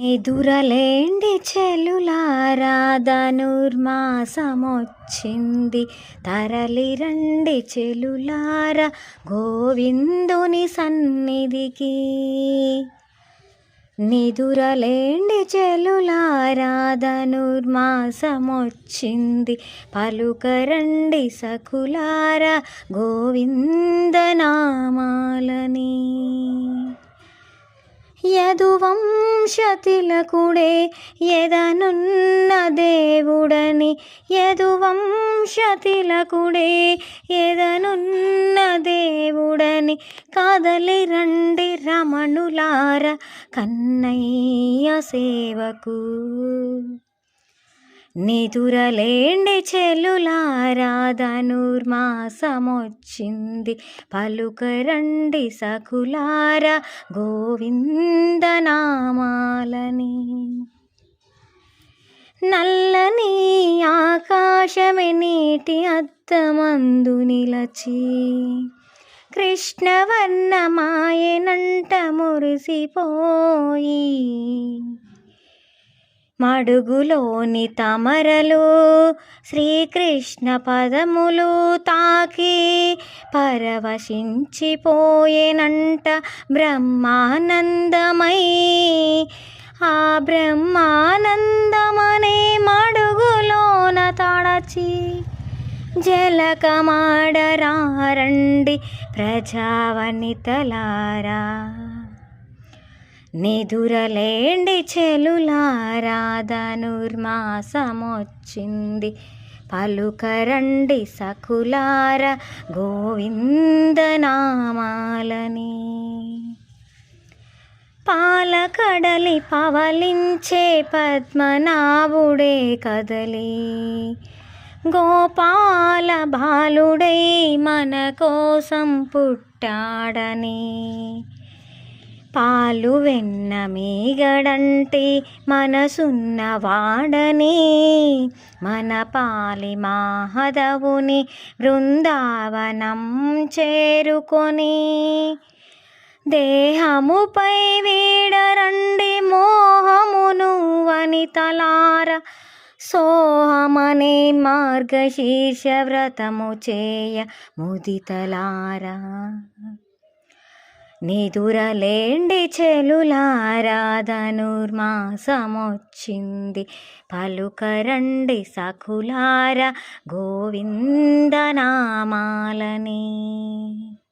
నిదురలేండి చెలులారాధనుర్మాసమొచ్చింది తరలిరండి చెలులారా గోవిందుని సన్నిధికి. నిదురలేండి చెలులారాధనుర్మాసమొచ్చింది పలుకరండి సకులారా గోవిందనామాలని. యదువంశతిలకుడే ఎదనున్న దేవుడని యదువంశతిలకుడే ఎదనున్న దేవుడని కదలి రండి రమణులార కన్నయ్య సేవకు. నిదురలేండి చెల్లులారా ధనుర్మాసమొచ్చింది పలుకరండి సకులారా గోవిందనామాలని. నల్లని ఆకాశమే నీటి అద్దమందు నిలచి కృష్ణవర్ణమాయనంట మురిసిపోయి మడుగులోని తమరలు శ్రీకృష్ణ పదములు తాకి పరవశించిపోయేనంట బ్రహ్మానందమై. ఆ బ్రహ్మానందమనే మడుగులోన తడచి జలకమాడరారండి ప్రజావనితలారా. నిదురలేండి చెలులారాధనుర్మాసమొచ్చింది. పలుకరండి సకులార గోవిందనామాలని. పాలకడలి పవలించే పద్మనాభుడే కదలి. గోపాల బాలుడై మన కోసం పుట్టాడని. పాలు వెన్న మీగడంటే మనసున్న వాడని. మన పాలి మాహదవుని బృందావనం చేరుకొని. దేహముపై వీడరండి మోహమును వనితలార సోహమనే మార్గశీర్ష వ్రతము చేయ ముదితలారా. నిదురలేండి చెలులారాధనుర్మాసమొచ్చింది పలుకరండి సకులార గోవిందనామాలని.